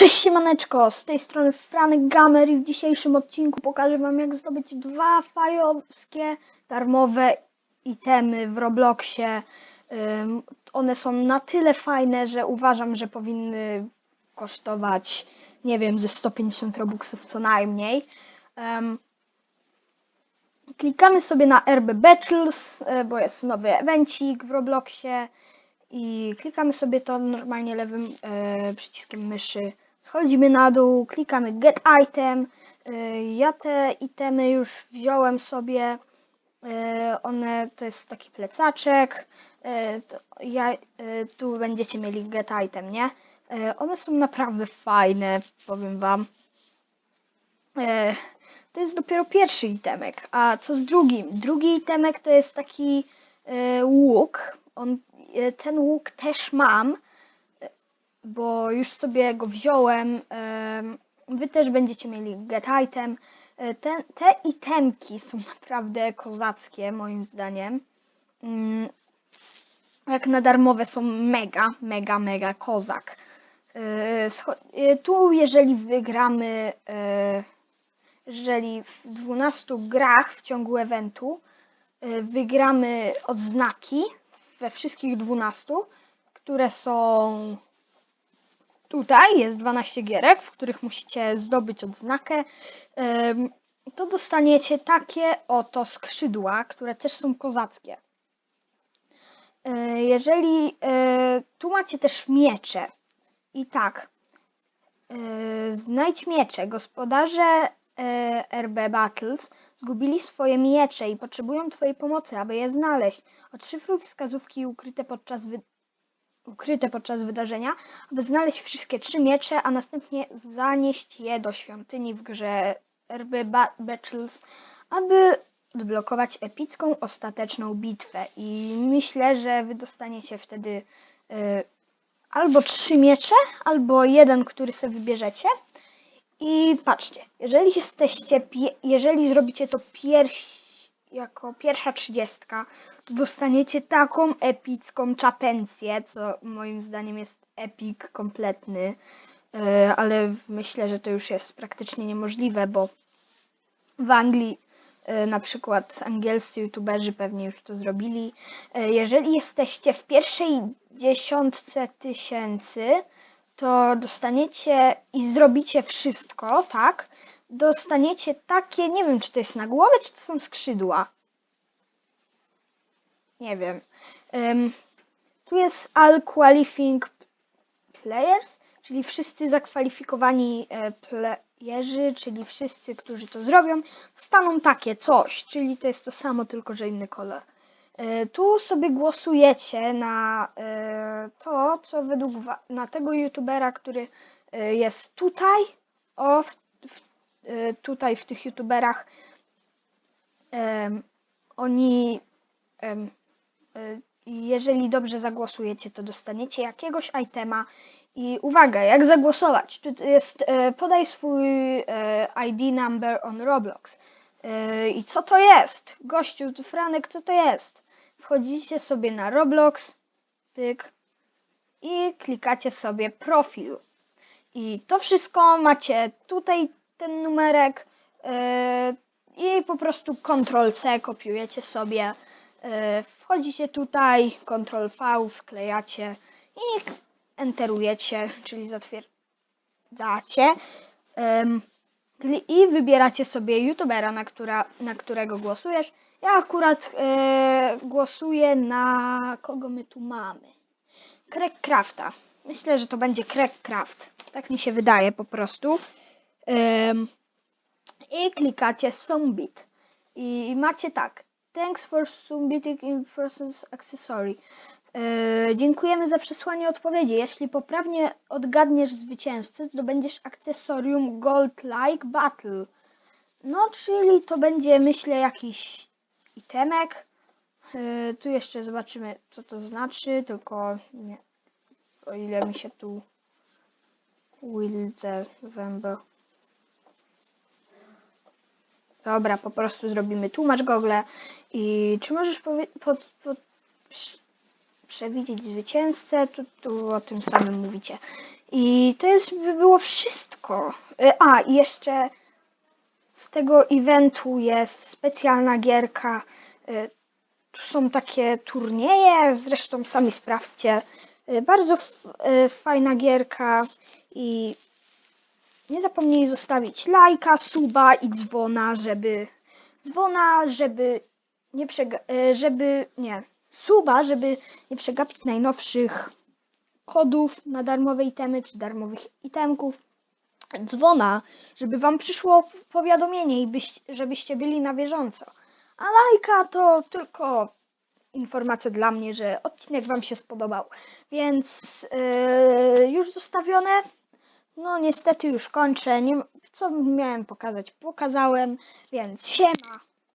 Cześć siemaneczko, z tej strony Franek Gamer i w dzisiejszym odcinku pokażę wam jak zdobyć dwa fajowskie darmowe itemy w Robloxie. Ym, one są na tyle fajne, że uważam, że powinny kosztować, nie wiem, ze 150 robuxów co najmniej. Ym, klikamy sobie na RB Battles, y, bo jest nowy evencik w Robloxie i klikamy sobie to normalnie lewym e, przyciskiem myszy. Schodzimy na dół, klikamy Get Item. E, ja te itemy już wziąłem sobie. E, one to jest taki plecaczek. To ja, tu będziecie mieli Get Item, nie? One są naprawdę fajne, powiem wam. To jest dopiero pierwszy itemek. A co z drugim? Drugi itemek to jest taki łuk. On, ten łuk też mam, bo już sobie go wziąłem. em, Wy też będziecie mieli get item. E, Te, te itemki są naprawdę kozackie, moim zdaniem. Mm, Jak na darmowe są mega, mega, mega kozak. E, e, Tu, jeżeli wygramy, jeżeli w 12 grach w ciągu eventu wygramy odznaki we wszystkich 12, które są tutaj, jest 12 gierek, w których musicie zdobyć odznakę, to dostaniecie takie oto skrzydła, które też są kozackie. Y, Jeżeli y, tu macie też miecze i tak, y, znajdź miecze. Gospodarze RB Battles zgubili swoje miecze i potrzebują Twojej pomocy, aby je znaleźć. Odszyfruj wskazówki ukryte podczas. Ukryte podczas wydarzenia, aby znaleźć wszystkie trzy miecze, a następnie zanieść je do świątyni w grze RB Ba- Battles, aby odblokować epicką, ostateczną bitwę. I myślę, że Wy dostaniecie wtedy y, albo trzy miecze, albo jeden, który sobie wybierzecie. I patrzcie, jeżeli jesteście, jeżeli zrobicie to pierś, jako pierwsza trzydziestka, to dostaniecie taką epicką czapencję, co moim zdaniem jest epic kompletny, Yy, ale myślę, że to już jest praktycznie niemożliwe, bo w Anglii yy, na przykład angielscy youtuberzy pewnie już to zrobili. Yy, Jeżeli jesteście w pierwszej dziesiątce tysięcy, to dostaniecie i zrobicie wszystko, tak? Dostaniecie takie, nie wiem, czy to jest na głowę, czy to są skrzydła. Nie wiem. Ym, tu jest all qualifying players, czyli wszyscy zakwalifikowani e, playerzy, czyli wszyscy, którzy to zrobią, staną takie coś, czyli to jest to samo, tylko że inny kolor. E, Tu sobie głosujecie na e, to, co według na tego youtubera, który jest tutaj, o, w, tutaj w tych youtuberach, oni, e, jeżeli dobrze zagłosujecie, to dostaniecie jakiegoś itema. I uwaga, jak zagłosować? Tu jest e, podaj swój e, ID number on Roblox. E, I co to jest? Gościu, Franek, co to jest? Wchodzicie sobie na Roblox, pyk, i klikacie sobie profil. I to wszystko macie tutaj ten numerek e, i po prostu Ctrl C kopiujecie sobie. e, Wchodzicie tutaj, Ctrl V wklejacie i enterujecie, czyli zatwierdzacie. I wybieracie sobie youtubera, na, która, na którego głosujesz. Ja akurat e, głosuję na kogo my tu mamy. Crackcrafta. Myślę, że to będzie Crackcraft. Tak mi się wydaje po prostu. I klikacie Sumbit. I macie tak. Thanks for submitting in process accessory. E, dziękujemy za przesłanie odpowiedzi. Jeśli poprawnie odgadniesz zwycięzcę, zdobędziesz akcesorium Gold Like Battle. No, czyli to będzie, myślę, jakiś itemek. E, tu jeszcze zobaczymy, co to znaczy, tylko nie, o ile mi się tu the November. Dobra, po prostu zrobimy tłumacz Google. I czy możesz pod, pod, przewidzieć zwycięzcę? Tu, tu o tym samym mówicie. I to jest by było wszystko. E, A, i jeszcze z tego eventu jest specjalna gierka. E, Tu są takie turnieje, zresztą sami sprawdźcie. E, Bardzo fajna gierka i nie zapomnij zostawić lajka, suba i dzwona, żeby dzwona, żeby nie przega- e, żeby nie suba, żeby nie przegapić najnowszych kodów na darmowe itemy czy darmowych itemków. Dzwona, żeby wam przyszło powiadomienie i byś, żebyście byli na bieżąco. A lajka to tylko informacja dla mnie, że odcinek wam się spodobał. Więc yy, już zostawione. No niestety już kończę. Nie, co miałem pokazać, pokazałem. Więc siema.